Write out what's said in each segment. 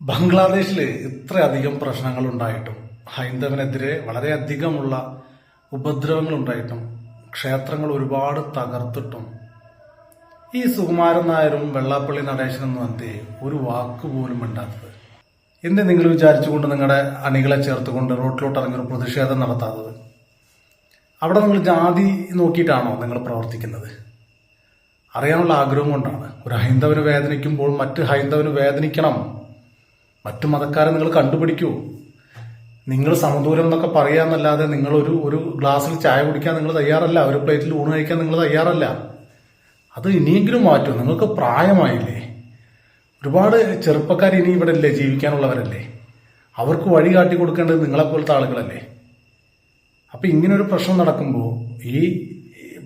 ബംഗ്ലാദേശിൽ ഇത്രയധികം പ്രശ്നങ്ങൾ ഉണ്ടായിട്ടും ഹൈന്ദവനെതിരെ വളരെയധികമുള്ള ഉപദ്രവങ്ങൾ ഉണ്ടായിട്ടും ക്ഷേത്രങ്ങൾ ഒരുപാട് തകർത്തിട്ടും ഈ സുകുമാരൻ നായരും വെള്ളാപ്പള്ളി നടേശനും എന്തേ ഒരു വാക്ക് പോലും മിണ്ടാത്തത്. എന്ത് നിങ്ങൾ വിചാരിച്ചുകൊണ്ട് നിങ്ങളുടെ അണികളെ ചേർത്തുകൊണ്ട് റോട്ടിലോട്ട് ഇറങ്ങി ഒരു പ്രതിഷേധം നടത്താത്തത്? അവിടെ നിങ്ങൾ ജാതി നോക്കിയിട്ടാണോ നിങ്ങൾ പ്രവർത്തിക്കുന്നത്? അറിയാനുള്ള ആഗ്രഹം കൊണ്ടാണ്. ഒരു ഹൈന്ദവന് വേദനിക്കുമ്പോൾ മറ്റ് ഹൈന്ദവന് വേദനിക്കണം. മറ്റു മതക്കാരെ നിങ്ങൾ കണ്ടുപിടിക്കൂ. നിങ്ങൾ സമദൂരം എന്നൊക്കെ പറയാന്നല്ലാതെ നിങ്ങൾ ഒരു ഒരു ഗ്ലാസ്സിൽ ചായ കുടിക്കാൻ നിങ്ങൾ തയ്യാറല്ല ഒരു പ്ലേറ്റിൽ ഊണ് കഴിക്കാൻ നിങ്ങൾ തയ്യാറല്ല. അത് ഇനിയെങ്കിലും മാറ്റും. നിങ്ങൾക്ക് പ്രായമായില്ലേ? ഒരുപാട് ചെറുപ്പക്കാർ ഇനി ഇവിടെ അല്ലേ ജീവിക്കാനുള്ളവരല്ലേ? അവർക്ക് വഴി കാട്ടി കൊടുക്കേണ്ടത് നിങ്ങളെപ്പോലത്തെ ആളുകളല്ലേ? അപ്പൊ ഇങ്ങനൊരു പ്രശ്നം നടക്കുമ്പോൾ ഈ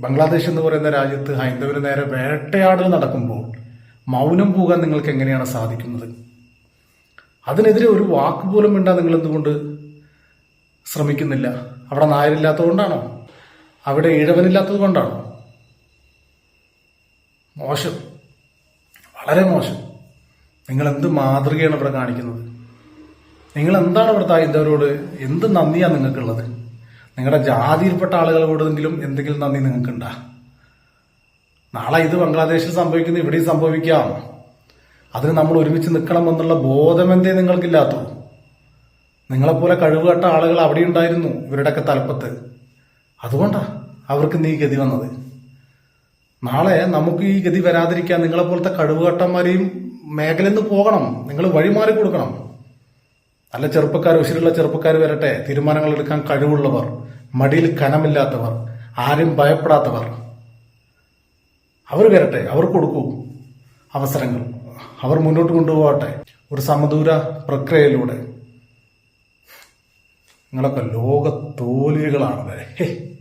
ബംഗ്ലാദേശ് എന്ന് പറയുന്ന രാജ്യത്ത് ഹൈന്ദവന് നേരെ വേട്ടയാടൽ നടക്കുമ്പോൾ മൗനം പോകാൻ നിങ്ങൾക്ക് എങ്ങനെയാണ് സാധിക്കുന്നത്? അതിനെതിരെ ഒരു വാക്ക് പോലും വേണ്ട നിങ്ങൾ എന്തുകൊണ്ട് ശ്രമിക്കുന്നില്ല? അവിടെ നായരില്ലാത്തത് കൊണ്ടാണോ അവിടെ ഇഴവനില്ലാത്തത് കൊണ്ടാണോ? മോശം. വളരെ മോശം. നിങ്ങൾ എന്ത് മാതൃകയാണ് ഇവിടെ കാണിക്കുന്നത്? നിങ്ങൾ എന്താണ് ഇവിടുത്തെ ഹൈന്ദവരോട് എന്ത് നന്ദിയാണ് നിങ്ങൾക്കുള്ളത്? നിങ്ങളുടെ ജാതിയിൽപ്പെട്ട ആളുകളോടെങ്കിലും എന്തെങ്കിലും നന്ദി നിങ്ങൾക്കുണ്ടാ? നാളെ ഇത് ബംഗ്ലാദേശിൽ സംഭവിക്കുന്നു ഇവിടെയും സംഭവിക്കാം. അതിന് നമ്മൾ ഒരുമിച്ച് നിൽക്കണം എന്നുള്ള ബോധമെന്തേ എന്തേ നിങ്ങൾക്കില്ലാത്തോ? നിങ്ങളെപ്പോലെ കഴിവുകെട്ട ആളുകൾ അവിടെ ഉണ്ടായിരുന്നു ഇവരുടെയൊക്കെ തലപ്പത്ത്. അതുകൊണ്ടാ അവർക്ക് നീ ഗതി വന്നത്. നാളെ നമുക്ക് ഈ ഗതി വരാതിരിക്കാൻ നിങ്ങളെപ്പോലത്തെ കഴിവുകെട്ടന്മാരെയും മേഖലയിൽ നിന്ന് പോകണം. നിങ്ങൾ വഴിമാറി കൊടുക്കണം. നല്ല ചെറുപ്പക്കാർ ഉശിരുള്ള ചെറുപ്പക്കാർ വരട്ടെ. തീരുമാനങ്ങൾ എടുക്കാൻ കഴിവുള്ളവർ മടിയിൽ കനമില്ലാത്തവർ ആരും ഭയപ്പെടാത്തവർ. അവർ വരട്ടെ. അവർ കൊടുക്കൂ അവസരങ്ങൾ. അവർ മുന്നോട്ട് കൊണ്ടുപോകട്ടെ. ഒരു സമദൂര പ്രക്രിയയിലൂടെ. നിങ്ങളൊക്കെ ലോക ഹേ.